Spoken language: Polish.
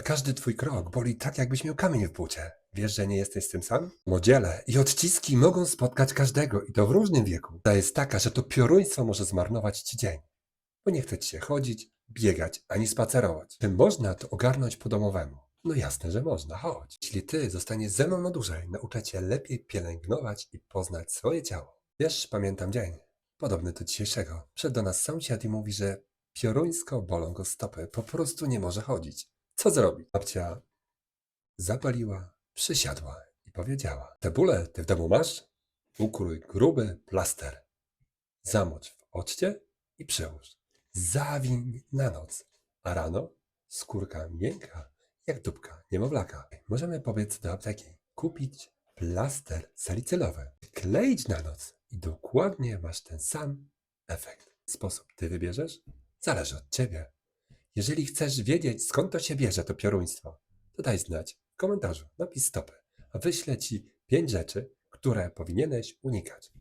a każdy twój krok boli tak, jakbyś miał kamień w bucie. Wiesz, że nie jesteś z tym sam? Modziele i odciski mogą spotkać każdego i to w różnym wieku. Ta jest taka, że to pioruństwo może zmarnować ci dzień, bo nie chce ci się chodzić, biegać ani spacerować. Czy można to ogarnąć po domowemu? No jasne, że można, chodź. Jeśli ty zostaniesz ze mną na dłużej, nauczę cię lepiej pielęgnować i poznać swoje ciało. Wiesz, pamiętam dzień, podobny do dzisiejszego. Przyszedł do nas sąsiad i mówi, że pioruńsko bolą go stopy, po prostu nie może chodzić. Co zrobić? Babcia zapaliła, przysiadła i powiedziała: Te bóle ty w domu masz? Ukrój gruby plaster. Zamocz w occie i przełóż. Zawiń na noc, a rano skórka miękka jak dupka niemowlaka. Możemy pobiec do apteki, kupić plaster salicylowy, kleić na noc i dokładnie masz ten sam efekt. Sposób ty wybierzesz? Zależy od ciebie. Jeżeli chcesz wiedzieć, skąd to się bierze, to pioruństwo, to daj znać w komentarzu, napisz stopę, a wyślę ci pięć rzeczy, które powinieneś unikać.